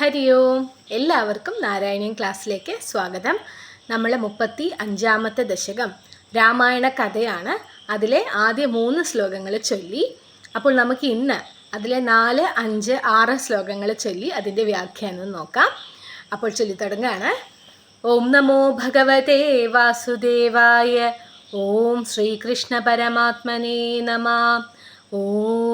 ഹരി ഓം എല്ലാവർക്കും നാരായണീയം ക്ലാസ്സിലേക്ക് സ്വാഗതം. നമ്മൾ മുപ്പത്തി അഞ്ചാമത്തെ ദശകം രാമായണ കഥയാണ്. അതിലെ ആദ്യ മൂന്ന് ശ്ലോകങ്ങൾ ചൊല്ലി. അപ്പോൾ നമുക്ക് ഇന്ന് അതിലെ നാല് അഞ്ച് ആറ് ശ്ലോകങ്ങൾ ചൊല്ലി അതിന്റെ വ്യാഖ്യാനം നോക്കാം. അപ്പോൾ ചൊല്ലി തുടങ്ങുകയാണ് ഓം നമോ ഭഗവതേ വാസുദേവായ ഓം ശ്രീകൃഷ്ണ പരമാത്മനേ നമ ഓം.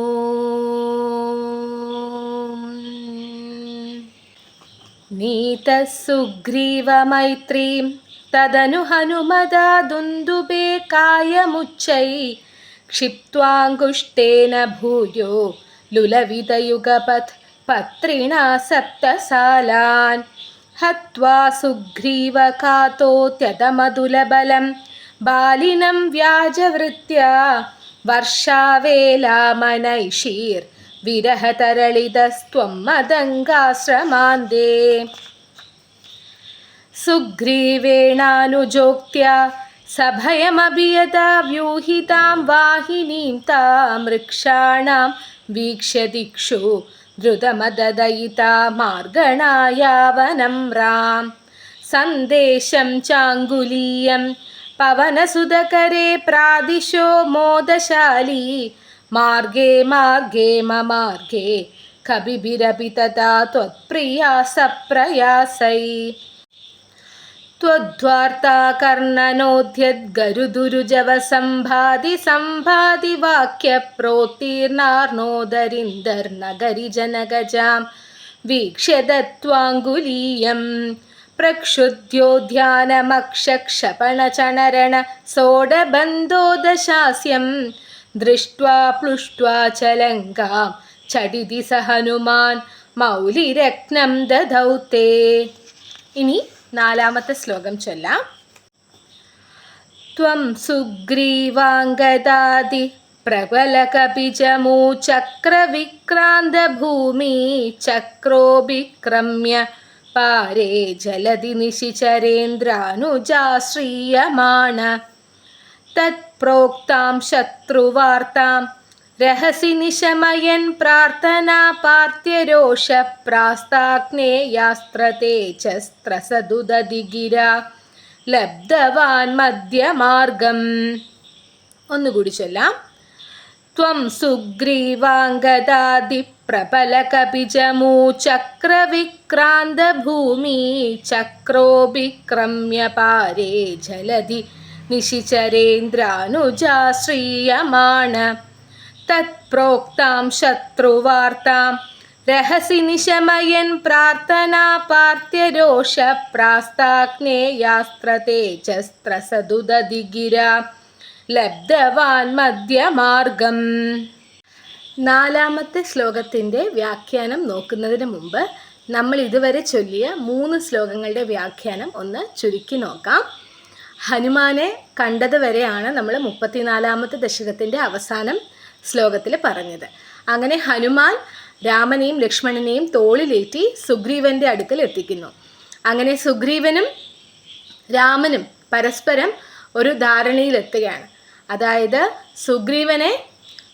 नीतः सुग्रीवमैत्रीं तदनु हनुमदा दुन्दुबे कायमुच्चै क्षिप्त्वाङ्गुष्ठेन भूयो लुलविदयुगपत् पत्रिणा सप्तसालान्। हत्वा सुग्रीवकातोत्यतमधुलबलं बालिनं व्याजवृत्या वर्षावेलामनैषीर्विरहतरളിതस्त्वं मदङ्गाश्रमान्ते सुग्रीवेणानुजोक्त्या सभयमभियता व्यूहितां वाहिनीं तां वृक्षाणां वीक्ष्य दिक्षु द्रुतमददयिता मार्गणायावनं रां सन्देशं चाङ्गुलीयं पवनसुधकरे प्रादिशो मोदशाली मार्गे मार्गे ममार्गे कविभिरपि तथा त्वत्प्रिया सप्रयासै त्वद्वार्ता कर्णनोद्यद्गरुदुरुजवसम्भाधि सम्भाधि वाक्यप्रोत्तीर्णार्णोदरिन्दर्नगरि जनगजां वीक्ष्य दत्त्वाङ्गुलीयं प्रक्षुद्योद्यानमक्षक्षपणचणरण सोडबन्धोदशास्यं ദൃഷ്ട്വാ പ്ലുഷ്ട്വാ ചലങ്കാം. ചടിതി സഹനുമാൻ മൗലിരത്നം ദൗത്തേ ഇനി നാലാമത്തെ ശ്ലോകം ചൊല്ലാം. ത്വം സുഗ്രീവാംഗദാതി ഭൂമി ചക്രോഭിക്രമ്യ പാരേ ജലതി നിശിചരേന്ദ്രാനുജാശ്രീയമാണ തത് തത്പ്രോക്താം ശത്രുവാർത്താം. രഹസി നിശമയൻ പ്രാർത്ഥനാ പാർത്ഥ്യരോഷ പ്രാസ്താഗ്നേയാസ്ത്രതേജസ്ത്രസദുദതിഗിര ലബ്ധവാൻ മധ്യമാർഗം. ഒന്നുകൂടി ചൊല്ലാം. സുഗ്രീവാംഗദാതി പ്രബലകപിജമൂചക്രവിക്രാന്തഭൂമി ചക്രോഭിക്രമ്യ പാരേ ജലതി നിശിചരേന്ദ്രാനുജാശ്രീയമാണ. തത്പ്രോക്താം ശത്രുവാർത്താം. രഹസി നിശമയൻ പ്രാർത്ഥനാ പാർത്ഥ്യരോഷ പ്രാസ്താഗ്നേയാസ്ത്രതേജസ്ത്രസദുദതിഗിര ലബ്ധവാൻ മധ്യമാർഗം. നാലാമത്തെ ശ്ലോകത്തിന്റെ വ്യാഖ്യാനം നോക്കുന്നതിന് മുമ്പ് നമ്മൾ ഇതുവരെ ചൊല്ലിയ മൂന്ന് ശ്ലോകങ്ങളുടെ വ്യാഖ്യാനം ഒന്ന് ചുരുക്കി നോക്കാം. ഹനുമാനെ കണ്ടത് വരെയാണ് നമ്മൾ മുപ്പത്തിനാലാമത്തെ ദശകത്തിന്റെ അവസാനം ശ്ലോകത്തിൽ പറഞ്ഞത്. അങ്ങനെ ഹനുമാൻ രാമനെയും ലക്ഷ്മണനെയും തോളിലേറ്റി സുഗ്രീവന്റെ അടുക്കൽ എത്തിക്കുന്നു. അങ്ങനെ സുഗ്രീവനും രാമനും പരസ്പരം ഒരു ധാരണയിലെത്തുകയാണ്. അതായത് സുഗ്രീവനെ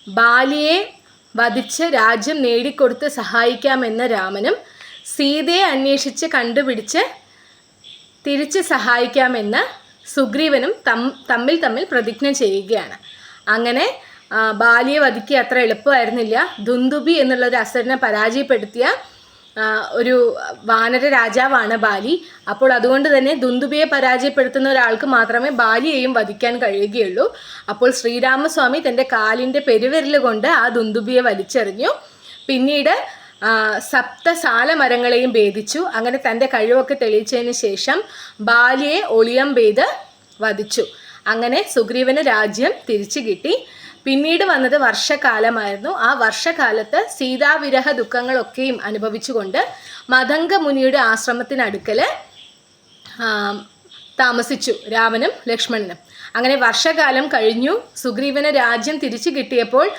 ബാലിയെ വധിച്ച് രാജ്യം നേടിക്കൊടുത്ത് സഹായിക്കാമെന്ന രാമനും സീതയെ അന്വേഷിച്ച് കണ്ടുപിടിച്ച് തിരിച്ച് സഹായിക്കാമെന്ന് സുഗ്രീവനും തമ്മിൽ തമ്മിൽ പ്രതിജ്ഞ ചെയ്യുകയാണ്. അങ്ങനെ ബാലിയെ വധിക്കുക അത്ര എളുപ്പമായിരുന്നില്ല. ദുന്ദുബി എന്നുള്ള ഒരു അസുരനെ പരാജയപ്പെടുത്തിയ ഒരു വാനര രാജാവാണ് ബാലി. അപ്പോൾ അതുകൊണ്ട് തന്നെ ദുന്ദുബിയെ പരാജയപ്പെടുത്തുന്ന ഒരാൾക്ക് മാത്രമേ ബാലിയെയും വധിക്കാൻ കഴിയുകയുള്ളൂ. അപ്പോൾ ശ്രീരാമസ്വാമി തന്റെ കാലിന്റെ പെരുവിരൽ കൊണ്ട് ആ ദുന്ദുബിയെ വലിച്ചെറിഞ്ഞു. പിന്നീട് സപ്തസാല മരങ്ങളെയും ഭേദിച്ചു. അങ്ങനെ തന്റെ കഴിവൊക്കെ തെളിയിച്ചതിന് ശേഷം ബാലിയെ ഒളിയം പെയ്ത് വധിച്ചു. അങ്ങനെ സുഗ്രീവന് രാജ്യം തിരിച്ചു കിട്ടി. പിന്നീട് വന്നത് വർഷകാലമായിരുന്നു. ആ വർഷകാലത്ത് സീതാവിരഹ ദുഃഖങ്ങളൊക്കെയും അനുഭവിച്ചുകൊണ്ട് മതംഗ മുനിയുടെ ആശ്രമത്തിനടുക്കൽ താമസിച്ചു രാമനും ലക്ഷ്മണനും. അങ്ങനെ വർഷകാലം കഴിഞ്ഞു. സുഗ്രീവന് രാജ്യം തിരിച്ചു കിട്ടിയപ്പോൾ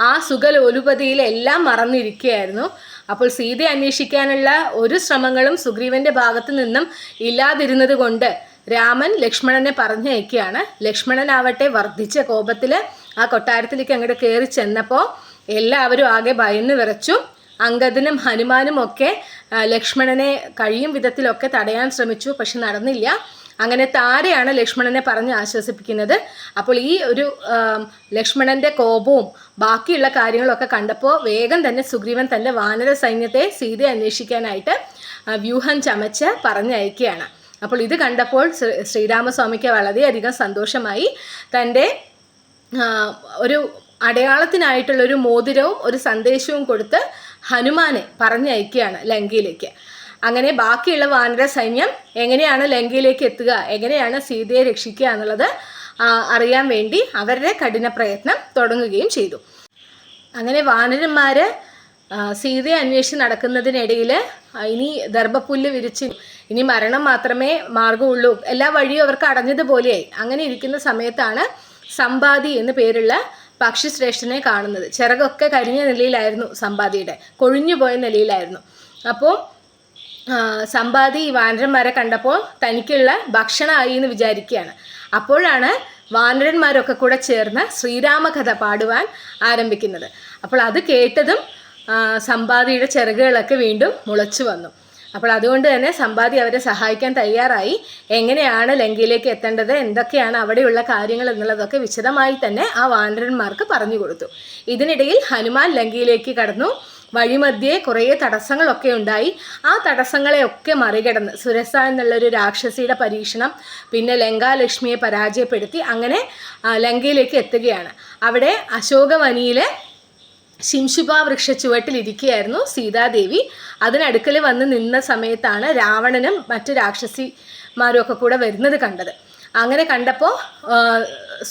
ആ സുഖലോലുപതിയിലെല്ലാം മറന്നിരിക്കുകയായിരുന്നു. അപ്പോൾ സീതയെ അന്വേഷിക്കാനുള്ള ഒരു ശ്രമങ്ങളും സുഗ്രീവന്റെ ഭാഗത്തു നിന്നും ഇല്ലാതിരുന്നത് കൊണ്ട് രാമൻ ലക്ഷ്മണനെ പറഞ്ഞയക്കുകയാണ്. ലക്ഷ്മണനാവട്ടെ വർദ്ധിച്ച കോപത്തിൽ ആ കൊട്ടാരത്തിലേക്ക് അങ്ങോട്ട് കയറി ചെന്നപ്പോൾ എല്ലാവരും ആകെ ഭയന്ന് വിറച്ചു. അങ്കദനും ഹനുമാനും ഒക്കെ ലക്ഷ്മണനെ കഴിയും വിധത്തിലൊക്കെ തടയാൻ ശ്രമിച്ചു. പക്ഷെ നടന്നില്ല. അങ്ങനെ താരയാണ് ലക്ഷ്മണനെ പറഞ്ഞ് ആശ്വസിപ്പിക്കുന്നത്. അപ്പോൾ ഈ ഒരു ലക്ഷ്മണന്റെ കോപവും ബാക്കിയുള്ള കാര്യങ്ങളൊക്കെ കണ്ടപ്പോൾ വേഗം തന്നെ സുഗ്രീവൻ തന്റെ വാനര സൈന്യത്തെ സീതയെ അന്വേഷിക്കാനായിട്ട് വ്യൂഹം ചമച്ച് പറഞ്ഞയക്കുകയാണ്. അപ്പോൾ ഇത് കണ്ടപ്പോൾ ശ്രീ- ശ്രീരാമസ്വാമിക്ക് വളരെയധികം സന്തോഷമായി. തന്റെ ഒരു അടയാളത്തിനായിട്ടുള്ള ഒരു മോതിരവും ഒരു സന്ദേശവും കൊടുത്ത് ഹനുമാനെ പറഞ്ഞയക്കുകയാണ് ലങ്കയിലേക്ക്. അങ്ങനെ ബാക്കിയുള്ള വാനര സൈന്യം എങ്ങനെയാണ് ലങ്കയിലേക്ക് എത്തുക എങ്ങനെയാണ് സീതയെ രക്ഷിക്കുക എന്നുള്ളത് അറിയാൻ വേണ്ടി അവരുടെ കഠിന പ്രയത്നം തുടങ്ങുകയും ചെയ്തു. അങ്ങനെ വാനരന്മാര് സീതയെ അന്വേഷിച്ച് നടക്കുന്നതിനിടയിൽ ഇനി ദർഭപ്പുല്ല് വിരിച്ച് ഇനി മരണം മാത്രമേ മാർഗമുള്ളൂ എല്ലാ വഴിയും അവർക്ക് അടഞ്ഞതുപോലെയായി അങ്ങനെ ഇരിക്കുന്ന സമയത്താണ് സമ്പാദി എന്ന് പേരുള്ള പക്ഷി ശ്രേഷ്ഠനെ കാണുന്നത്. ചിറകൊക്കെ കരിഞ്ഞ നിലയിലായിരുന്നു സമ്പാദിയുടെ കൊഴിഞ്ഞു പോയ നിലയിലായിരുന്നു. അപ്പോൾ സമ്പാദി ഈ വാനരന്മാരെ കണ്ടപ്പോൾ തനിക്കുള്ള ഭക്ഷണമായി എന്ന് വിചാരിക്കുകയാണ്. അപ്പോഴാണ് വാനരന്മാരൊക്കെ കൂടെ ചേർന്ന് ശ്രീരാമകഥ പാടുവാൻ ആരംഭിക്കുന്നത്. അപ്പോൾ അത് കേട്ടതും സമ്പാദിയുടെ ചിറകുകളൊക്കെ വീണ്ടും മുളച്ചു വന്നു. അപ്പോൾ അതുകൊണ്ട് തന്നെ സമ്പാദി അവരെ സഹായിക്കാൻ തയ്യാറായി. എങ്ങനെയാണ് ലങ്കയിലേക്ക് എത്തേണ്ടത്? എന്തൊക്കെയാണ് അവിടെയുള്ള കാര്യങ്ങൾ എന്നുള്ളതൊക്കെ വിശദമായി തന്നെ ആ വാനരന്മാർക്ക് പറഞ്ഞു കൊടുത്തു. ഇതിനിടയിൽ ഹനുമാൻ ലങ്കയിലേക്ക് കടന്നു. വഴിമധ്യേ കുറേ തടസ്സങ്ങളൊക്കെ ഉണ്ടായി. ആ തടസ്സങ്ങളെയൊക്കെ മറികടന്ന് സുരസ എന്നുള്ളൊരു രാക്ഷസിയുടെ പരീക്ഷണം പിന്നെ ലങ്കാലക്ഷ്മിയെ പരാജയപ്പെടുത്തി അങ്ങനെ ലങ്കയിലേക്ക് എത്തുകയാണ്. അവിടെ അശോകവനിയിലെ ശിംശുപ വൃക്ഷ ചുവട്ടിലിരിക്കുകയായിരുന്നു സീതാദേവി. അതിനടുക്കൽ വന്ന് നിന്ന സമയത്താണ് രാവണനും മറ്റു രാക്ഷസിമാരും ഒക്കെ കൂടെ വരുന്നത് കണ്ടത്. അങ്ങനെ കണ്ടപ്പോൾ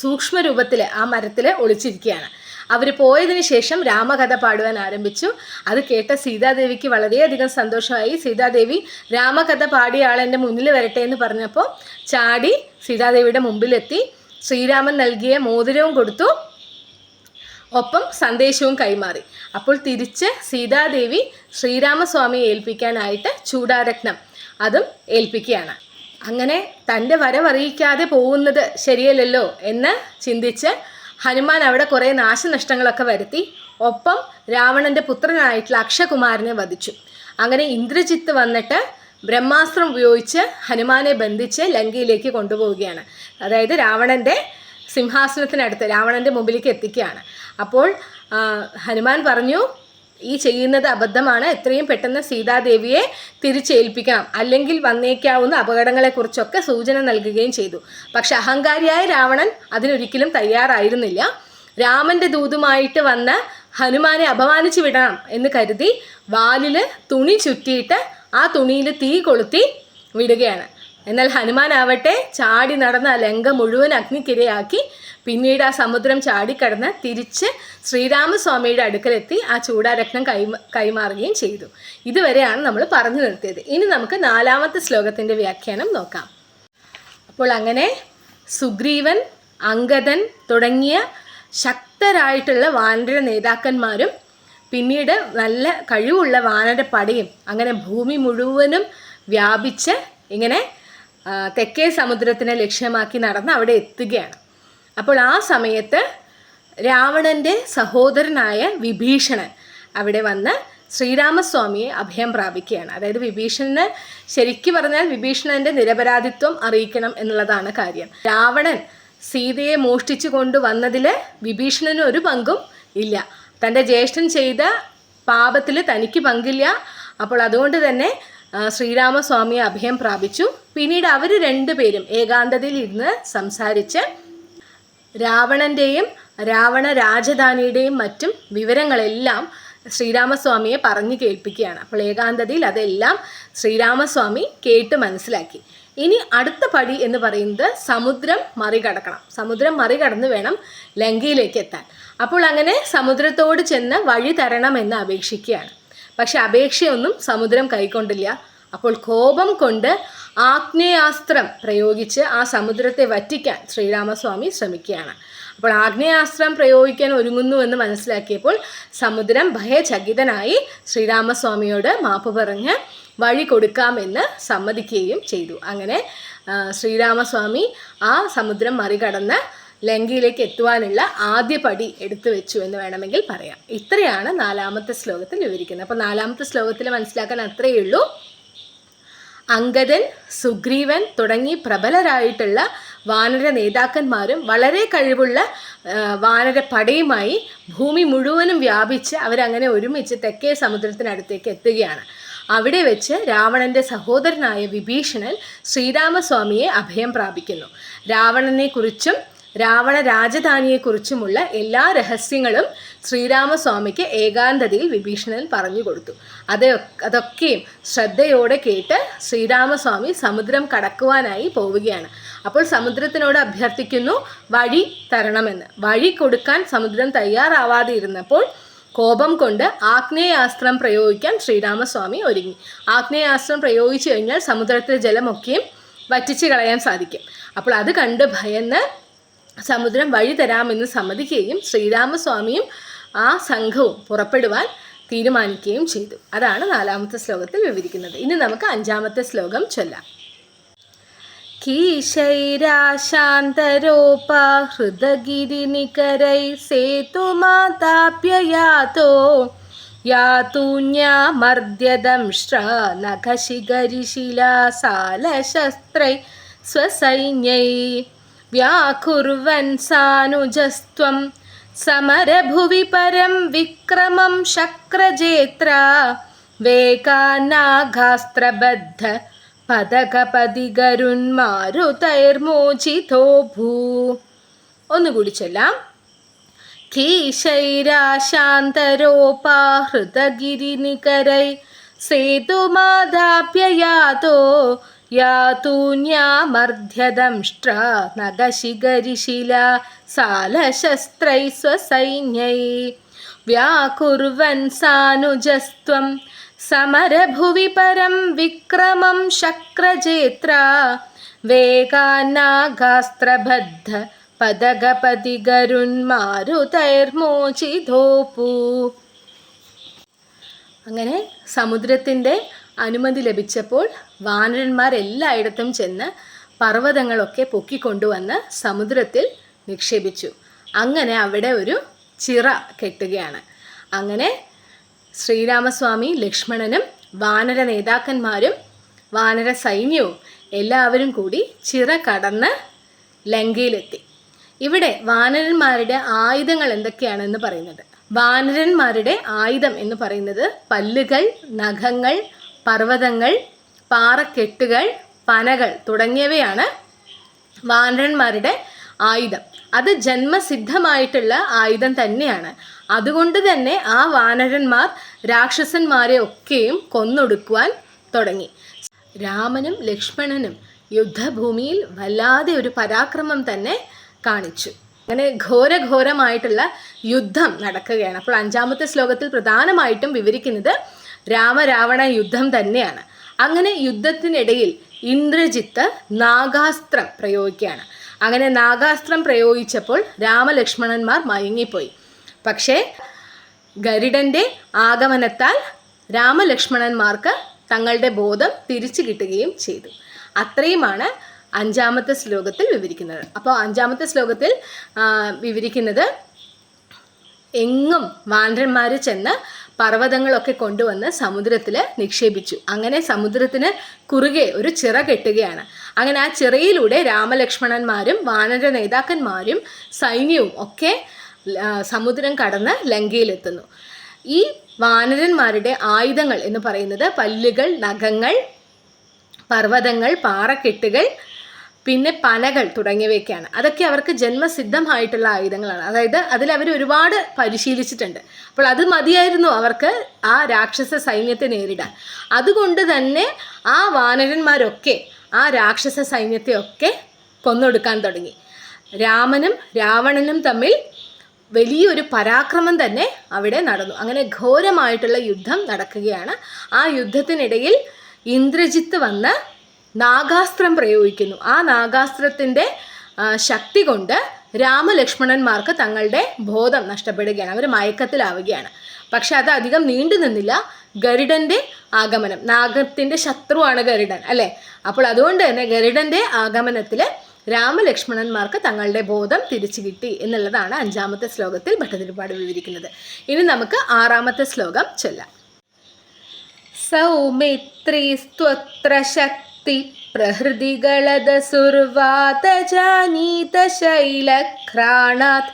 സൂക്ഷ്മ രൂപത്തിൽ ആ മരത്തിൽ ഒളിച്ചിരിക്കുകയാണ്. അവർ പോയതിന് ശേഷം രാമകഥ പാടുവാൻ ആരംഭിച്ചു. അത് കേട്ട സീതാദേവിക്ക് വളരെയധികം സന്തോഷമായി. സീതാദേവി രാമകഥ പാടിയ ആൾ എന്റെ മുന്നിൽ വരട്ടെ എന്ന് പറഞ്ഞപ്പോൾ ചാടി സീതാദേവിയുടെ മുമ്പിലെത്തി. ശ്രീരാമൻ നൽകിയ മോതിരവും കൊടുത്തു. ഒപ്പം സന്ദേശവും കൈമാറി. അപ്പോൾ തിരിച്ച് സീതാദേവി ശ്രീരാമസ്വാമിയെ ഏൽപ്പിക്കാനായിട്ട് ചൂടാരത്നം അതും ഏൽപ്പിക്കുകയാണ്. അങ്ങനെ തന്റെ വരവറിയിക്കാതെ പോകുന്നത് ശരിയല്ലല്ലോ എന്ന് ചിന്തിച്ച് ഹനുമാൻ അവിടെ കുറേ നാശനഷ്ടങ്ങളൊക്കെ വരുത്തി. ഒപ്പം രാവണന്റെ പുത്രനായിട്ടുള്ള അക്ഷകുമാരനെ വധിച്ചു. അങ്ങനെ ഇന്ദ്രജിത്ത് വന്നിട്ട് ബ്രഹ്മാസ്ത്രം ഉപയോഗിച്ച് ഹനുമാനെ ബന്ധിച്ച് ലങ്കയിലേക്ക് കൊണ്ടുപോവുകയാണ്. അതായത് രാവണന്റെ സിംഹാസനത്തിനടുത്ത് രാവണന്റെ മുമ്പിലേക്ക് എത്തിക്കുകയാണ്. അപ്പോൾ ഹനുമാൻ പറഞ്ഞു ഈ ചെയ്യുന്നത് അബദ്ധമാണ്. എത്രയും പെട്ടെന്ന് സീതാദേവിയെ തിരിച്ചേൽപ്പിക്കണം. അല്ലെങ്കിൽ വന്നേക്കാവുന്ന അപകടങ്ങളെക്കുറിച്ചൊക്കെ സൂചന നൽകുകയും ചെയ്തു. പക്ഷെ അഹങ്കാരിയായ രാവണൻ അതിനൊരിക്കലും തയ്യാറായിരുന്നില്ല. രാമന്റെ ദൂതുമായിട്ട് വന്ന ഹനുമാനെ അപമാനിച്ചു വിടണം എന്ന് കരുതി വാലിൽ തുണി ചുറ്റിയിട്ട് ആ തുണിയിൽ തീ കൊളുത്തി വിടുകയാണ്. എന്നാൽ ഹനുമാനാവട്ടെ ചാടി നടന്ന ലങ്ക മുഴുവൻ അഗ്നിക്കിരയാക്കി പിന്നീട് ആ സമുദ്രം ചാടിക്കടന്ന് തിരിച്ച് ശ്രീരാമസ്വാമിയുടെ അടുക്കലെത്തി ആ ചൂടാരത്നം കൈ കൈമാറുകയും ചെയ്തു. ഇതുവരെയാണ് നമ്മൾ പറഞ്ഞു നിർത്തിയത്. ഇനി നമുക്ക് നാലാമത്തെ ശ്ലോകത്തിന്റെ വ്യാഖ്യാനം നോക്കാം. അപ്പോൾ അങ്ങനെ സുഗ്രീവൻ അങ്കദൻ തുടങ്ങിയ ശക്തരായിട്ടുള്ള വാനര നേതാക്കന്മാരും പിന്നീട് നല്ല കഴിവുള്ള വാനര പടയും അങ്ങനെ ഭൂമി മുഴുവനും വ്യാപിച്ച് ഇങ്ങനെ തെക്കേ സമുദ്രത്തിനെ ലക്ഷ്യമാക്കി നടന്ന് അവിടെ എത്തുകയാണ്. അപ്പോൾ ആ സമയത്ത് രാവണന്റെ സഹോദരനായ വിഭീഷണൻ അവിടെ വന്ന് ശ്രീരാമസ്വാമിയെ അഭയം പ്രാപിക്കുകയാണ്. അതായത് വിഭീഷണന് ശരിക്കു പറഞ്ഞാൽ വിഭീഷണന്റെ നിരപരാധിത്വം അറിയിക്കണം എന്നുള്ളതാണ് കാര്യം. രാവണൻ സീതയെ മോഷ്ടിച്ചു കൊണ്ടുവന്നതിൽ വിഭീഷണന് ഒരു പങ്കും ഇല്ല. തന്റെ ജ്യേഷ്ഠൻ ചെയ്ത പാപത്തിൽ തനിക്ക് പങ്കില്ല. അപ്പോൾ അതുകൊണ്ട് തന്നെ ആ, ശ്രീരാമസ്വാമിയെ അഭയം പ്രാപിച്ചു. പിന്നീട് അവർ രണ്ടുപേരും ഏകാന്തതയിൽ ഇരുന്ന് സംസാരിച്ച് രാവണന്റെയും രാവണ രാജധാനിയുടെയും മറ്റും വിവരങ്ങളെല്ലാം ശ്രീരാമസ്വാമിയെ പറഞ്ഞു കേൾപ്പിക്കുകയാണ്. അപ്പോൾ ഏകാന്തതയിൽ അതെല്ലാം ശ്രീരാമസ്വാമി കേട്ട് മനസ്സിലാക്കി. ഇനി അടുത്ത പടി എന്ന് പറയുന്നത് സമുദ്രം മറികടക്കണം. സമുദ്രം മറികടന്ന് വേണം ലങ്കയിലേക്ക് എത്താൻ. അപ്പോൾ അങ്ങനെ സമുദ്രത്തോട് ചെന്ന് വഴി തരണമെന്ന് അപേക്ഷിക്കുകയാണ്. പക്ഷെ അപേക്ഷയൊന്നും സമുദ്രം കൈക്കൊണ്ടില്ല. അപ്പോൾ കോപം കൊണ്ട് ആഗ്നേയാസ്ത്രം പ്രയോഗിച്ച് ആ സമുദ്രത്തെ വറ്റിക്കാൻ ശ്രീരാമസ്വാമി ശ്രമിക്കുകയാണ്. അപ്പോൾ ആഗ്നേയാസ്ത്രം പ്രയോഗിക്കാൻ ഒരുങ്ങുന്നു എന്ന് മനസ്സിലാക്കിയപ്പോൾ സമുദ്രം ഭയചകിതനായി ശ്രീരാമസ്വാമിയോട് മാപ്പ് പറഞ്ഞ് വഴി കൊടുക്കാമെന്ന് സമ്മതിക്കുകയും ചെയ്തു. അങ്ങനെ ശ്രീരാമസ്വാമി ആ സമുദ്രം മറികടന്ന് ലങ്കയിലേക്ക് എത്തുവാനുള്ള ആദ്യ പടി എടുത്തു വെച്ചു എന്ന് വേണമെങ്കിൽ പറയാം. ഇത്രയാണ് നാലാമത്തെ ശ്ലോകത്തിൽ വിവരിക്കുന്നത്. അപ്പോൾ നാലാമത്തെ ശ്ലോകത്തിൽ മനസ്സിലാക്കാൻ അത്രയേ ഉള്ളൂ. അങ്കദൻ സുഗ്രീവൻ തുടങ്ങി പ്രബലരായിട്ടുള്ള വാനര നേതാക്കന്മാരും വളരെ കഴിവുള്ള വാനര പടയുമായി ഭൂമി മുഴുവനും വ്യാപിച്ച് അവരങ്ങനെ ഒരുമിച്ച് തെക്കേ സമുദ്രത്തിനടുത്തേക്ക് എത്തുകയാണ്. അവിടെ വെച്ച് രാവണന്റെ സഹോദരനായ വിഭീഷണൻ ശ്രീരാമസ്വാമിയെ അഭയം പ്രാപിക്കുന്നു. രാവണനെക്കുറിച്ചും രാവണ രാജധാനിയെക്കുറിച്ചുമുള്ള എല്ലാ രഹസ്യങ്ങളും ശ്രീരാമസ്വാമിക്ക് ഏകാന്തതയിൽ വിഭീഷണൻ പറഞ്ഞു കൊടുത്തു. അത് അതൊക്കെയും ശ്രദ്ധയോടെ കേട്ട് ശ്രീരാമസ്വാമി സമുദ്രം കടക്കുവാനായി പോവുകയാണ്. അപ്പോൾ സമുദ്രത്തിനോട് അഭ്യർത്ഥിക്കുന്നു വഴി തരണമെന്ന്. വഴി കൊടുക്കാൻ സമുദ്രം തയ്യാറാവാതെ ഇരുന്നപ്പോൾ കോപം കൊണ്ട് ആഗ്നേയാസ്ത്രം പ്രയോഗിക്കാൻ ശ്രീരാമസ്വാമി ഒരുങ്ങി. ആഗ്നേയാസ്ത്രം പ്രയോഗിച്ചു കഴിഞ്ഞാൽ സമുദ്രത്തിലെ ജലമൊക്കെയും വറ്റിച്ച് കളയാൻ സാധിക്കും. അപ്പോൾ അത് കണ്ട് ഭയന്ന് സമുദ്രം വഴി തരാമെന്ന് സമ്മതിക്കുകയും ശ്രീരാമസ്വാമിയും ആ സംഘവും പുറപ്പെടുവാൻ തീരുമാനിക്കുകയും ചെയ്തു. അതാണ് നാലാമത്തെ ശ്ലോകത്തിൽ വിവരിക്കുന്നത്. ഇനി നമുക്ക് അഞ്ചാമത്തെ ശ്ലോകം ചൊല്ലാം. കീശൈരാശാന്തരോപഹൃതഗിരിനികരൈ സേതുമാതാപ്യയാതോ യാതൂന്യാമർദ്യദംശ്ര നഖശിഖരിശിലാസാലശസ്ത്രൈ സ്വസൈന്യൈ വ്യാകുർവൻ സാനുജസ്ത്വം സമരഭുവി പരം വിക്രമം ശക്രജേത്ര വേകാനാഘാസ്ത്രബദ്ധ പതകപതികരുന്മാരുതൈർമോചിതോ ഭൂ. ഒന്നുകൂടി ചൊല്ലാം. ീശൈരാശാന്തരോപാഹൃതഗിരിനികരൈ സേതുമാതാപ്യയാതോ യാതൂന്യാമർദ്ധ്യദംഷ്ട്ര നഖശിഖരിശില സാലശസ്ത്രൈ സ്വസൈന്യൈ. വ്യാകുർവൻ സാനുജസ്ത്വം സമരഭുവി പരം വിക്രമം ശക്രജേത്ര. വേഗാനാഗാസ്ത്രബദ്ധ പദകപതികരുന്മാരുതൈർമോചിതോപൂ. അങ്ങനെ സമുദ്രത്തിന്റെ അനുമതി ലഭിച്ചപ്പോൾ വാനരന്മാർ എല്ലായിടത്തും ചെന്ന് പർവതങ്ങളൊക്കെ പൊക്കിക്കൊണ്ടുവന്ന് സമുദ്രത്തിൽ നിക്ഷേപിച്ചു. അങ്ങനെ അവിടെ ഒരു ചിറ കെട്ടുകയാണ്. അങ്ങനെ ശ്രീരാമസ്വാമി ലക്ഷ്മണനും വാനര നേതാക്കന്മാരും വാനര സൈന്യവും എല്ലാവരും കൂടി ചിറ കടന്ന് ലങ്കയിലെത്തി. ഇവിടെ വാനരന്മാരുടെ ആയുധങ്ങൾ എന്തൊക്കെയാണെന്ന് പറയുന്നത്? വാനരന്മാരുടെ ആയുധം എന്ന് പറയുന്നത് പല്ലുകൾ നഖങ്ങൾ പർവതങ്ങൾ പാറക്കെട്ടുകൾ പനകൾ തുടങ്ങിയവയാണ് വാനരന്മാരുടെ ആയുധം. അത് ജന്മസിദ്ധമായിട്ടുള്ള ആയുധം തന്നെയാണ്. അതുകൊണ്ട് തന്നെ ആ വാനരന്മാർ രാക്ഷസന്മാരെ ഒക്കെയും കൊന്നൊടുക്കുവാൻ തുടങ്ങി. രാമനും ലക്ഷ്മണനും യുദ്ധഭൂമിയിൽ വല്ലാതെ ഒരു പരാക്രമം തന്നെ കാണിച്ചു. അങ്ങനെ ഘോരഘോരമായിട്ടുള്ള യുദ്ധം നടക്കുകയാണ്. അപ്പോൾ അഞ്ചാമത്തെ ശ്ലോകത്തിൽ പ്രധാനമായിട്ടും വിവരിക്കുന്നത് രാമരാവണ യുദ്ധം തന്നെയാണ്. അങ്ങനെ യുദ്ധത്തിനിടയിൽ ഇന്ദ്രജിത്ത് നാഗാസ്ത്രം പ്രയോഗിക്കുകയാണ്. അങ്ങനെ നാഗാസ്ത്രം പ്രയോഗിച്ചപ്പോൾ രാമലക്ഷ്മണന്മാർ മയങ്ങിപ്പോയി. പക്ഷേ ഗരുഡന്റെ ആഗമനത്താൽ രാമലക്ഷ്മണന്മാർക്ക് തങ്ങളുടെ ബോധം തിരിച്ചു കിട്ടുകയും ചെയ്തു. അത്രയുമാണ് അഞ്ചാമത്തെ ശ്ലോകത്തിൽ വിവരിക്കുന്നത്. അപ്പോൾ അഞ്ചാമത്തെ ശ്ലോകത്തിൽ വിവരിക്കുന്നത് എങ്ങും വാനരന്മാർ ചെന്ന് പർവതങ്ങളൊക്കെ കൊണ്ടുവന്ന് സമുദ്രത്തിൽ നിക്ഷേപിച്ചു. അങ്ങനെ സമുദ്രത്തിന് കുറുകെ ഒരു ചിറ കെട്ടുകയാണ്. അങ്ങനെ ആ ചിറയിലൂടെ രാമലക്ഷ്മണന്മാരും വാനര നേതാക്കന്മാരും സൈന്യവും ഒക്കെ സമുദ്രം കടന്ന് ലങ്കയിലെത്തുന്നു. ഈ വാനരന്മാരുടെ ആയുധങ്ങൾ എന്ന് പറയുന്നത് പല്ലുകൾ നഖങ്ങൾ പർവതങ്ങൾ പാറക്കെട്ടുകൾ പിന്നെ പനകൾ തുടങ്ങിയവയൊക്കെയാണ്. അതൊക്കെ അവർക്ക് ജന്മസിദ്ധമായിട്ടുള്ള ആയുധങ്ങളാണ്. അതായത് അതിൽ അവർ ഒരുപാട് പരിശീലിച്ചിട്ടുണ്ട്. അപ്പോൾ അത് മതിയായിരുന്നു അവർക്ക് ആ രാക്ഷസ സൈന്യത്തെ നേരിടാൻ. അതുകൊണ്ട് തന്നെ ആ വാനരന്മാരൊക്കെ ആ രാക്ഷസ സൈന്യത്തെയൊക്കെ കൊന്നൊടുക്കാൻ തുടങ്ങി. രാമനും രാവണനും തമ്മിൽ വലിയൊരു പരാക്രമം തന്നെ അവിടെ നടന്നു. അങ്ങനെ ഘോരമായിട്ടുള്ള യുദ്ധം നടക്കുകയാണ്. ആ യുദ്ധത്തിനിടയിൽ ഇന്ദ്രജിത്ത് വന്ന് നാഗാസ്ത്രം പ്രയോഗിക്കുന്നു. ആ നാഗാസ്ത്രത്തിന്റെ ശക്തി കൊണ്ട് രാമലക്ഷ്മണന്മാർക്ക് തങ്ങളുടെ ബോധം നഷ്ടപ്പെടുകയാണ്. അവർ മയക്കത്തിലാവുകയാണ്. പക്ഷെ അത് അധികം നീണ്ടു നിന്നില്ല. ഗരുഡന്റെ ആഗമനം. നാഗത്തിന്റെ ശത്രുവാണ് ഗരുഡൻ അല്ലേ? അപ്പോൾ അതുകൊണ്ട് തന്നെ ഗരുഡന്റെ ആഗമനത്തിൽ രാമലക്ഷ്മണന്മാർക്ക് തങ്ങളുടെ ബോധം തിരിച്ചു കിട്ടി എന്നുള്ളതാണ് അഞ്ചാമത്തെ ശ്ലോകത്തിൽ ഭട്ടതിരിപ്പാട് വിവരിക്കുന്നത്. ഇനി നമുക്ക് ആറാമത്തെ ശ്ലോകം ചൊല്ലാം. സൗമിത്രി ശക്തി हृदि गळद सुर्वातजानीतशैलख्राणात्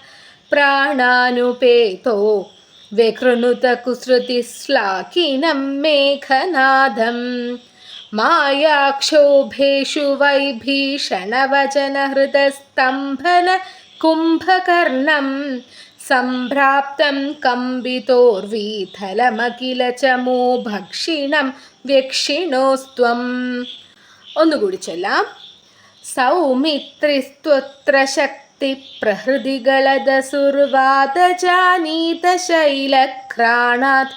प्राणानुपेतो विकृनुतकुसृतिश्लाघिनं मेघनादं मायाक्षोभेषु वैभीषणवचनहृदस्तम्भनकुम्भकर्णं सम्भातं कम्बितोर्वीथलमखिलचमो भक्षिणं व्यक्षिणोस्त्वम्। ഒന്നുകൂടി ചൊല്ലാം. സൗമിത്രിസ്ത്വത്ര ശക്തി പ്രഹൃതികളദസുർവാതജാനീതശൈലഘ്രാണാത്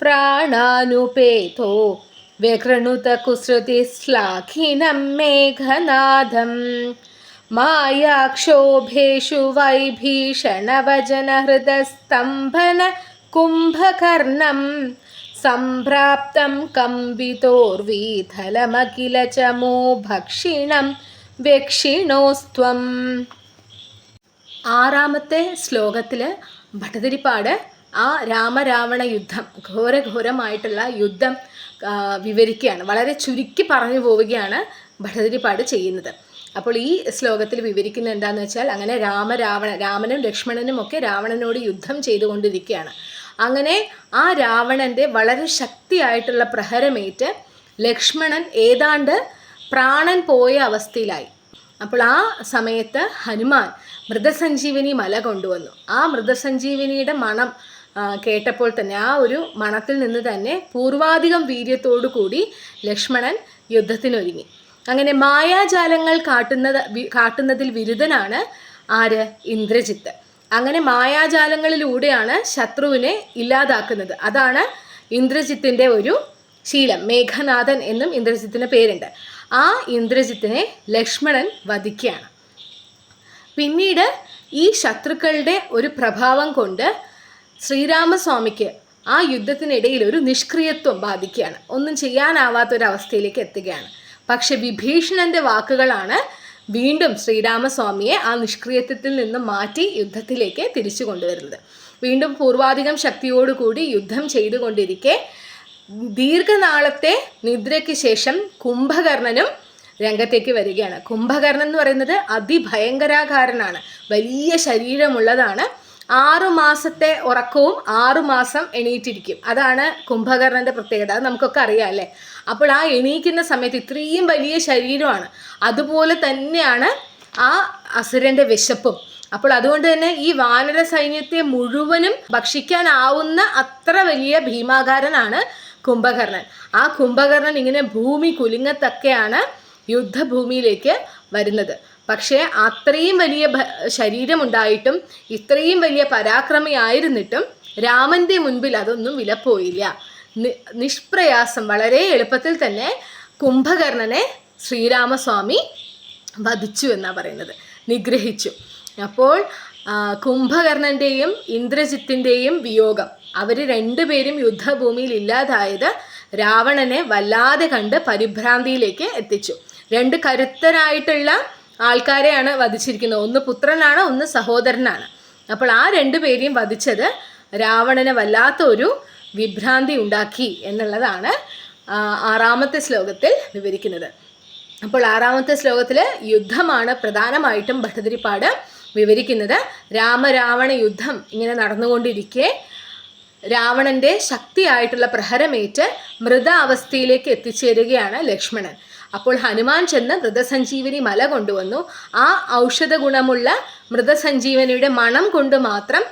പ്രാണാനുപേതോ വ്യകൃണുതകുസൃതിശ്ലാഘിനം മേഘനാദം. മായാക്ഷോഭേഷു വൈഭീഷണവചനഹൃതസ്തംഭന കുംഭകർണം. സംഭ്രാപ്തം കമ്പിതോർവീഥലമഖില ചമോ ഭക്ഷിണം വെക്ഷിണോസ്ത്വം ആറാമത്തെ ശ്ലോകത്തിൽ ഭട്ടതിരിപ്പാട് ആ രാമരാവണ യുദ്ധം ഘോരഘോരമായിട്ടുള്ള യുദ്ധം വിവരിക്കുകയാണ്. വളരെ ചുരുക്കി പറഞ്ഞു പോവുകയാണ് ഭട്ടതിരിപ്പാട് ചെയ്യുന്നത്. അപ്പോൾ ഈ ശ്ലോകത്തിൽ വിവരിക്കുന്നത് എന്താണെന്ന് വെച്ചാൽ അങ്ങനെ രാമരാവണ രാമനും ലക്ഷ്മണനും ഒക്കെ രാവണനോട് യുദ്ധം ചെയ്തുകൊണ്ടിരിക്കുകയാണ്. അങ്ങനെ ആ രാവണന്റെ വളരെ ശക്തിയായിട്ടുള്ള പ്രഹരമേറ്റ് ലക്ഷ്മണൻ ഏതാണ്ട് പ്രാണൻ പോയ അവസ്ഥയിലായി. അപ്പോൾ ആ സമയത്ത് ഹനുമാൻ മൃതസഞ്ജീവിനി മല കൊണ്ടുവന്നു. ആ മൃതസഞ്ജീവിനിയുടെ മണം കേട്ടപ്പോൾ തന്നെ ആ ഒരു മണത്തിൽ നിന്ന് തന്നെ പൂർവാധികം വീര്യത്തോടു കൂടി ലക്ഷ്മണൻ യുദ്ധത്തിനൊരുങ്ങി. അങ്ങനെ മായാജാലങ്ങൾ കാട്ടുന്നത് കാട്ടുന്നതിൽ വിരുദ്ധനാണ് ആര്? ഇന്ദ്രജിത്ത്. അങ്ങനെ മായാജാലങ്ങളിലൂടെയാണ് ശത്രുവിനെ ഇല്ലാതാക്കുന്നത്. അതാണ് ഇന്ദ്രജിത്തിന്റെ ഒരു ശീലം. മേഘനാഥൻ എന്നും ഇന്ദ്രജിത്തിന് പേരുണ്ട്. ആ ഇന്ദ്രജിത്തിനെ ലക്ഷ്മണൻ വധിക്കുകയാണ്. പിന്നീട് ഈ ശത്രുക്കളുടെ ഒരു പ്രഭാവം കൊണ്ട് ശ്രീരാമസ്വാമിക്ക് ആ യുദ്ധത്തിനിടയിൽ ഒരു നിഷ്ക്രിയത്വം ബാധിക്കുകയാണ്. ഒന്നും ചെയ്യാനാവാത്തൊരവസ്ഥയിലേക്ക് എത്തുകയാണ്. പക്ഷെ വിഭീഷണന്റെ വാക്കുകളാണ് വീണ്ടും ശ്രീരാമസ്വാമിയെ ആ നിഷ്ക്രിയത്വത്തിൽ നിന്ന് മാറ്റി യുദ്ധത്തിലേക്ക് തിരിച്ചു കൊണ്ടുവരുന്നത്. വീണ്ടും പൂർവാധികം ശക്തിയോടുകൂടി യുദ്ധം ചെയ്തുകൊണ്ടിരിക്കെ ദീർഘനാളത്തെ നിദ്രയ്ക്ക് ശേഷം കുംഭകർണനും രംഗത്തേക്ക് വരികയാണ്. കുംഭകർണൻ എന്ന് പറയുന്നത് അതിഭയങ്കരാകാരനാണ്. വലിയ ശരീരമുള്ളതാണ്. ആറു മാസത്തെ ഉറക്കവും ആറു മാസം എണീറ്റിരിക്കും. അതാണ് കുംഭകർണന്റെ പ്രത്യേകത. നമുക്കൊക്കെ അറിയാം അല്ലേ? അപ്പോൾ ആ എണീക്കുന്ന സമയത്ത് ഇത്രയും വലിയ ശരീരമാണ്. അതുപോലെ തന്നെയാണ് ആ അസുരന്റെ വിശപ്പും. അപ്പോൾ അതുകൊണ്ട് തന്നെ ഈ വാനര സൈന്യത്തെ മുഴുവനും ഭക്ഷിക്കാനാവുന്ന അത്ര വലിയ ഭീമാകാരനാണ് കുംഭകർണൻ. ആ കുംഭകർണൻ ഇങ്ങനെ ഭൂമി കുലുങ്ങത്തക്കെയാണ് യുദ്ധഭൂമിയിലേക്ക് വരുന്നത്. പക്ഷേ അത്രയും വലിയ ശരീരമുണ്ടായിട്ടും ഇത്രയും വലിയ പരാക്രമിയായിരുന്നിട്ടും രാമന്റെ മുൻപിൽ അതൊന്നും വിലപ്പോയില്ല. നിഷ്പ്രയാസം വളരെ എളുപ്പത്തിൽ തന്നെ കുംഭകർണനെ ശ്രീരാമസ്വാമി വധിച്ചു എന്നാണ് പറയുന്നത്. നിഗ്രഹിച്ചു. അപ്പോൾ കുംഭകർണന്റെയും ഇന്ദ്രജിത്തിന്റെയും വിയോഗം അവർ രണ്ടുപേരും യുദ്ധഭൂമിയിൽ ഇല്ലാതായത് രാവണനെ വല്ലാതെ കണ്ട് പരിഭ്രാന്തിയിലേക്ക് എത്തിച്ചു. രണ്ട് കരുത്തരായിട്ടുള്ള ആൾക്കാരെയാണ് വധിച്ചിരിക്കുന്നത്. ഒന്ന് പുത്രനാണ് ഒന്ന് സഹോദരനാണ്. അപ്പോൾ ആ രണ്ടുപേരെയും വധിച്ചത് രാവണനെ വല്ലാത്ത ഒരു വിഭ്രാന്തി ഉണ്ടാക്കി എന്നുള്ളതാണ് ആറാമത്തെ ശ്ലോകത്തിൽ വിവരിക്കുന്നത്. അപ്പോൾ ആറാമത്തെ ശ്ലോകത്തിൽ യുദ്ധമാണ് പ്രധാനമായിട്ടും ഭട്ടതിരിപ്പാട് വിവരിക്കുന്നത്. രാമരാവണ യുദ്ധം ഇങ്ങനെ നടന്നുകൊണ്ടിരിക്കെ രാവണന്റെ ശക്തിയായിട്ടുള്ള പ്രഹരമേറ്റ് മൃത അവസ്ഥയിലേക്ക് എത്തിച്ചേരുകയാണ് ലക്ഷ്മണൻ. അപ്പോൾ ഹനുമാൻ ചെന്ന് മൃതസഞ്ജീവനി മല കൊണ്ടുവന്നു. ആ ഔഷധ ഗുണമുള്ള മൃതസഞ്ജീവനിയുടെ മണം കൊണ്ട് മാത്രം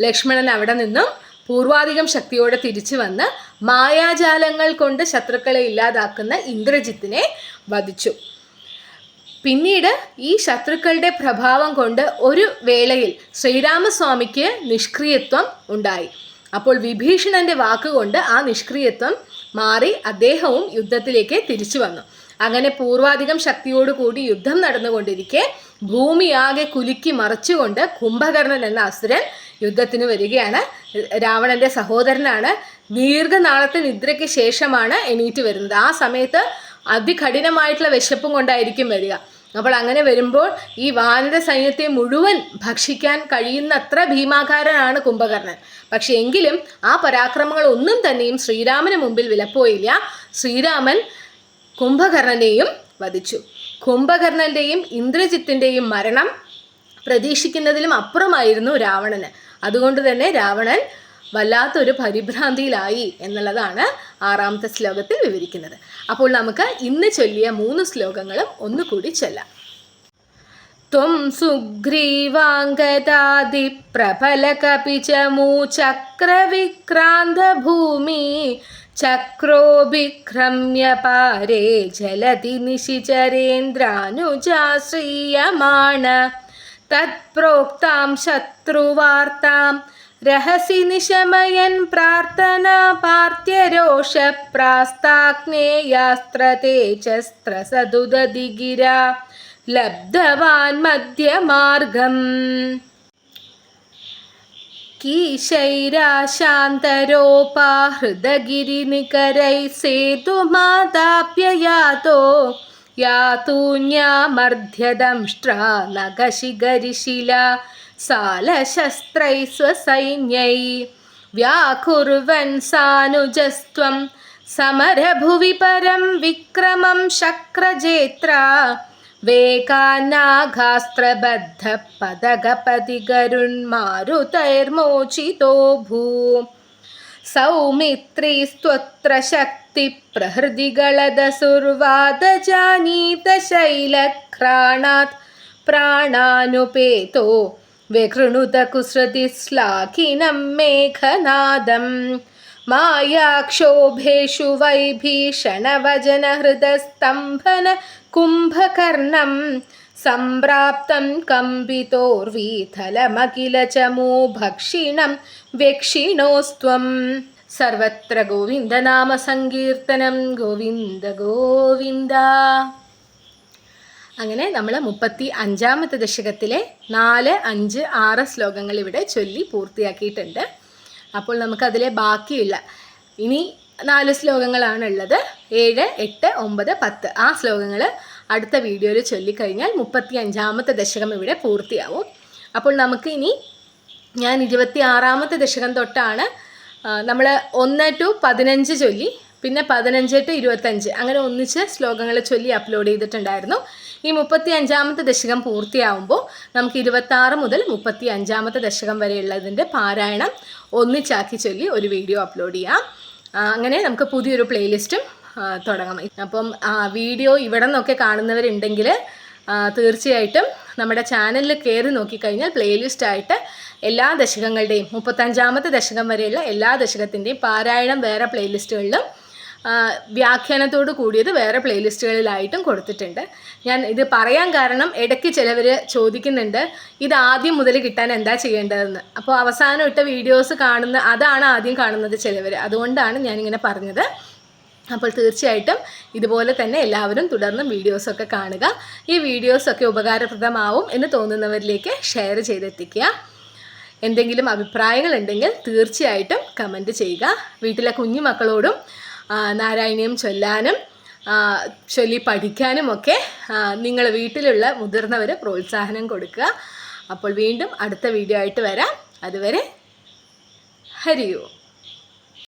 ലക്ഷ്മണൻ അവിടെ നിന്നും പൂർവാധികം ശക്തിയോടെ തിരിച്ചു വന്ന് മായാജാലങ്ങൾ കൊണ്ട് ശത്രുക്കളെ ഇല്ലാതാക്കുന്ന ഇന്ദ്രജിത്തിനെ വധിച്ചു. പിന്നീട് ഈ ശത്രുക്കളുടെ പ്രഭാവം കൊണ്ട് ഒരു വേളയിൽ ശ്രീരാമസ്വാമിക്ക് നിഷ്ക്രിയത്വം ഉണ്ടായി. അപ്പോൾ വിഭീഷണന്റെ വാക്കുകൊണ്ട് ആ നിഷ്ക്രിയത്വം മാറി അദ്ദേഹവും യുദ്ധത്തിലേക്ക് തിരിച്ചു വന്നു. അങ്ങനെ പൂർവാധികം ശക്തിയോടുകൂടി യുദ്ധം നടന്നുകൊണ്ടിരിക്കെ ഭൂമിയാകെ കുലുക്കി മറിച്ചുകൊണ്ട് കുംഭകർണൻ എന്ന അസുരൻ യുദ്ധത്തിന് വരികയാണ്. രാവണന്റെ സഹോദരനാണ്. ദീർഘനാളത്തെ നിദ്രയ്ക്ക് ശേഷമാണ് എണീറ്റ് വരുന്നത്. ആ സമയത്ത് അതികഠിനമായിട്ടുള്ള വിശപ്പും കൊണ്ടായിരിക്കും വരിക. അപ്പോൾ അങ്ങനെ വരുമ്പോൾ ഈ വാനര സൈന്യത്തെ മുഴുവൻ ഭക്ഷിക്കാൻ കഴിയുന്നത്ര ഭീമാകാരനാണ് കുംഭകർണൻ. പക്ഷെ എങ്കിലും ആ പരാക്രമങ്ങൾ ഒന്നും തന്നെയും ശ്രീരാമന് മുമ്പിൽ വിലപ്പോയില്ല. ശ്രീരാമൻ കുംഭകർണനെയും വധിച്ചു. കുംഭകർണന്റെയും ഇന്ദ്രജിത്തിന്റെയും മരണം പ്രതീക്ഷിക്കുന്നതിലും അപ്പുറമായിരുന്നു രാവണന്. അതുകൊണ്ട് തന്നെ രാവണൻ വല്ലാത്തൊരു പരിഭ്രാന്തിയിലായി എന്നുള്ളതാണ് ആറാമത്തെ ശ്ലോകത്തിൽ വിവരിക്കുന്നത്. അപ്പോൾ നമുക്ക് ഇന്ന് ചൊല്ലിയ മൂന്ന് ശ്ലോകങ്ങളും ഒന്നുകൂടി ചൊല്ലാം. ത്വം സുഗ്രീവാംഗതാദിപ്രബലകപി च മൂചക്രവിക്രാന്തഭൂമി ചക്രോഭിക്രമ്യ പാരേ ജലതി നിശിചരേന്ദ്രാനുജാശ്രീയമാണ തത്പ്രോക്താം ശത്രുവാർത്താം രഹസി നിശമയൻ പ്രാർത്ഥന പാർത്യരോഷ പ്രാസ്താഗ്നേയാസ്ത്രതേജസ്ത്രസതുദതിഗിര ലബ്ധവാൻ മധ്യമാർഗം. കീശൈരാശാന്തരോപാഹൃതഗിരിനികരൈ സേതുമാതാപ്യയാതോ യാതൂന്യാമർധ്യദംഷ്ട്രാ നഖശിഖരിശില സാലശസ്ത്രൈ സ്വസൈന്യൈ. വ്യാകുർവൻ സാനുജസ്ത്വം സമരഭുവി പരം വിക്രമം ശക്രജേത്ര. वेगानाघास्त्रबद्धपदगपदि गरुन्मारुतैर्मोचितो भू। सौमित्रीस्त्वत्र शक्तिप्रहृदि गळद सुर्वादजानीत शैलख्राणात् प्राणानुपेतो विकृतकुसृदि श्लाघिनं मेघनादं मायाक्षोभेषु वैभीषणवजनहृदस्तम्भन കമ്പിതോർവീഥലമഖില ചമൂ ഭക്ഷിണം വ്യക്ഷിണോസ്ത്വം. സർവത്ര ഗോവിന്ദനാമ സങ്കീർത്തനം ഗോവിന്ദ ഗോവിന്ദ. അങ്ങനെ നമ്മൾ മുപ്പത്തി അഞ്ചാമത്തെ ദശകത്തിലെ നാല് അഞ്ച് ആറ് ശ്ലോകങ്ങൾ ഇവിടെ ചൊല്ലി പൂർത്തിയാക്കിയിട്ടുണ്ട്. അപ്പോൾ നമുക്കതിലെ ബാക്കിയുള്ള ഇനി നാല് ശ്ലോകങ്ങളാണ് ഉള്ളത് ഏഴ് എട്ട് ഒമ്പത് പത്ത്. ആ ശ്ലോകങ്ങൾ അടുത്ത വീഡിയോയിൽ ചൊല്ലിക്കഴിഞ്ഞാൽ മുപ്പത്തി അഞ്ചാമത്തെ ദശകം ഇവിടെ പൂർത്തിയാവും. അപ്പോൾ നമുക്ക് ഇനി ഞാൻ ഇരുപത്തി ആറാമത്തെ ദശകം തൊട്ടാണ് നമ്മൾ ഒന്ന് ടു പതിനഞ്ച് ചൊല്ലി പിന്നെ പതിനഞ്ച് ടു ഇരുപത്തഞ്ച് അങ്ങനെ ഒന്നിച്ച് ശ്ലോകങ്ങൾ ചൊല്ലി അപ്ലോഡ് ചെയ്തിട്ടുണ്ടായിരുന്നു. ഈ മുപ്പത്തി അഞ്ചാമത്തെ ദശകം പൂർത്തിയാവുമ്പോൾ നമുക്ക് ഇരുപത്തി ആറ് മുതൽ മുപ്പത്തി അഞ്ചാമത്തെ ദശകം വരെയുള്ളതിന്റെ പാരായണം ഒന്നിച്ചാക്കി ചൊല്ലി ഒരു വീഡിയോ അപ്ലോഡ് ചെയ്യാം. അങ്ങനെ നമുക്ക് പുതിയൊരു പ്ലേലിസ്റ്റും തുടങ്ങാം. അപ്പം വീഡിയോ ഇവിടെ നിന്നൊക്കെ കാണുന്നവരുണ്ടെങ്കിൽ തീർച്ചയായിട്ടും നമ്മുടെ ചാനലിൽ കയറി നോക്കിക്കഴിഞ്ഞാൽ പ്ലേലിസ്റ്റ് ആയിട്ട് എല്ലാ ദശകങ്ങളുടെയും മുപ്പത്തഞ്ചാമത്തെ ദശകം വരെയുള്ള എല്ലാ ദശകത്തിന്റെയും പാരായണം വേറെ പ്ലേലിസ്റ്റുകളിലും വ്യാഖ്യാനത്തോട് കൂടിയത് വേറെ പ്ലേലിസ്റ്റുകളിലായിട്ടും കൊടുത്തിട്ടുണ്ട്. ഞാൻ ഇത് പറയാൻ കാരണം ഇടയ്ക്ക് ചിലവർ ചോദിക്കുന്നുണ്ട് ഇത് ആദ്യം മുതൽ കിട്ടാൻ എന്താ ചെയ്യേണ്ടതെന്ന്? അപ്പോൾ അവസാനം ഇട്ട വീഡിയോസ് കാണുന്ന അതാണ് ആദ്യം കാണുന്നത് ചിലവർ അതുകൊണ്ടാണ് ഞാനിങ്ങനെ പറഞ്ഞത്. അപ്പോൾ തീർച്ചയായിട്ടും ഇതുപോലെ തന്നെ എല്ലാവരും തുടർന്നും വീഡിയോസൊക്കെ കാണുക. ഈ വീഡിയോസൊക്കെ ഉപകാരപ്രദമാവും എന്ന് തോന്നുന്നവരിലേക്ക് ഷെയർ ചെയ്തെത്തിക്കുക. എന്തെങ്കിലും അഭിപ്രായങ്ങളുണ്ടെങ്കിൽ തീർച്ചയായിട്ടും കമന്റ് ചെയ്യുക. വീട്ടിലെ കുഞ്ഞു മക്കളോടും നാരായണീയം ചൊല്ലാനും ചൊല്ലി പഠിക്കാനും ഒക്കെ നിങ്ങൾ വീട്ടിലുള്ള മുതിർന്നവർ പ്രോത്സാഹനം കൊടുക്കുക. അപ്പോൾ വീണ്ടും അടുത്ത വീഡിയോ ആയിട്ട് വരാം. അതുവരെ ഹരിയോ